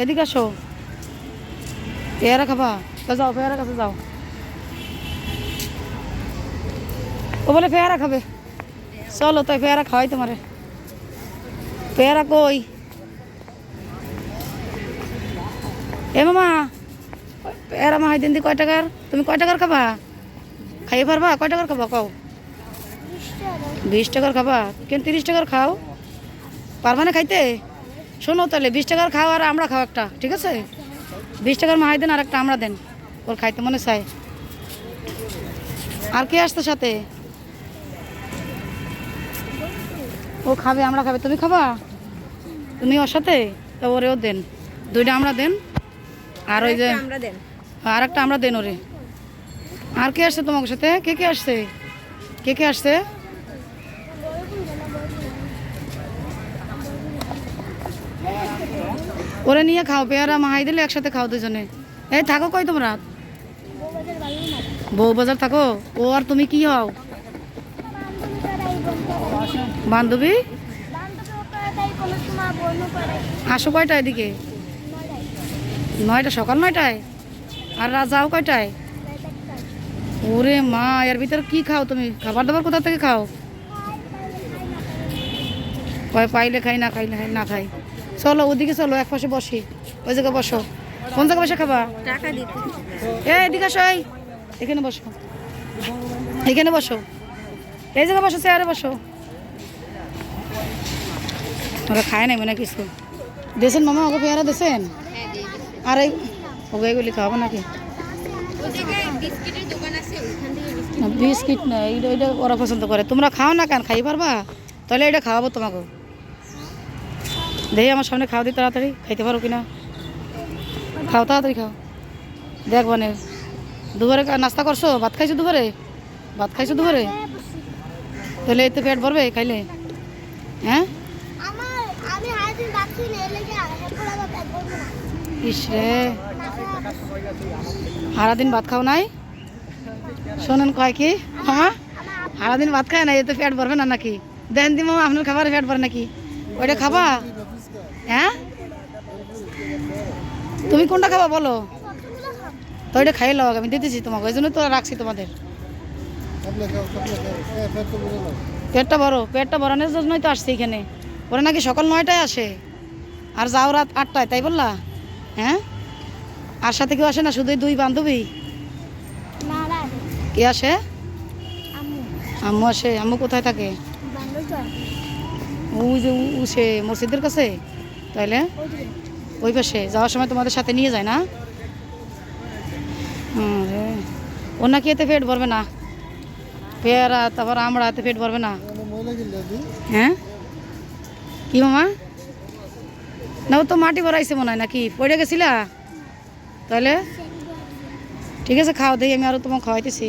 এদিকে আসো। পেয়ারা খাবা? তো যাও পেয়ারা কাছে যাও। ও বলে পেয়ারা খাবে। চলো তাই পেয়ারা খাওয়াই তোমারে। পেয়ারা কই? এ মামা পেয়ারা মা দিন কয় টাকার? তুমি কয় টাকার খাবা? খাইয়ে পারবা? কয় টাকার খাবা? কও। বিশ টাকার খাবা? কেন তিরিশ টাকার খাও? পারবা না খাইতে? শোনো তাহলে বিশ টাকার খাও আর আমরা খাও একটা ঠিক আছে? বিশ টাকার মাহাই দেন আর একটা আমরা দেন ওর খাইতে মনে চাই আর কে আসতো সাথে? ও খাবে আমরা খাবে তুমি খাবা? তুমি ওর সাথে? তো ওরেও দেন দুইটা আমরা দেন আর ওই যে আর একটা আমরা দেন ওরে। আর কে আসছে তোমার সাথে? কে কে আসছে? কে কে আসছে? ওরে নিয়ে খাও, পেয়ারা মাহাই দিলে একসাথে খাও দুজনে। এই, থাকো কই তোমরা? বউ বাজার থাকো? ও, আর তুমি কি হও? বান্ধবী? আসো কয়টা এদিকে? নয়টা, সকাল নয়টায়? আর যাও কয়টায়? ওরে মা, এর ভিতরে কি খাও তুমি? খাবার দাবার কোথা থেকে খাও? কয়, পাইলে খাই, না খাইলে খাই, না খাই। চলো ওদিকে চলো এক পাশে বসি। ওই জায়গায় বসো। কোন জায়গায় বসে খাবা? টাকা দিতে। এ এদিকে আসো এখানে বসো। এখানে বসো। এই জায়গায় বসো চেয়ারে বসো। ওরা খায় নাই মনে কিছু। দেশেন মামা ওকে পেয়ারা দেশেন? আর এই ওকে এগুলি খাব নাকি? বিস্কিট না, এইটা ওরা পছন্দ করে। তোমরা খাও না কেন? খাই পারবা? তাহলে এটা খাওয়াবো তোমাকে দেখি আমার সামনে খাওয়া দিই তাড়াতাড়ি খাইতে পারো কিনা? খাও তাড়াতাড়ি খাও। দেখ মানে দুপুরে নাস্তা করছ? ভাত খাইছো দুপুরে? ভাত খাইছো দুপুরে? তাহলে তো পেট ভরবে খাইলে। হ্যাঁ? আমার আমি হাইদিন বাকি নিয়ে লেগে হেপড়া বা পেট ভরবো না। ইস রে। সারাদিন ভাত খাও নাই? শোনেন কয় কি? মামা সারাদিন ভাত খায় না এতে পেট ভরবে না নাকি? দেন দি মামা আপনার খাবারে পেট ভরে নাকি? ওইটা খাবা? হ্যাঁ? তুমি কোনটা খাবা বলো? তো এটা খাইয়ে লাও আমি দিতেছি তোমাকে ওই জন্য তো রাখছি তোমাদের। পেটটা বড় পেটটা ভরানোর জন্যই তো আসছে এখানে। ওরা নাকি সকাল নয়টায় আসে আর যাও রাত আটটায় তাই বললা? হ্যাঁ? আর সাথে কেউ আসে না শুধু দুই বান্ধবী? কে আসে? আম্মু আসে আম্মু কোথায় থাকে? ওই যে সে মসজিদের কাছে? ওইদিকে ওই পাশে, যাওয়ার সময় তোমাদের সাথে নিয়ে যায় না? হুম রে। ও নাকি এতে পেট ভরবে না? পেয়ারা, তারপর আমরা এতে পেট ভরবে না? হ্যাঁ? কি মামা? না, ও তো মাটি ভরাইছে মনে হয় নাকি? পড়ে গেছিলা? তাহলে ঠিক আছে খাওয়া দেখি আমি আরও তোমাকে খাওয়াইতেছি।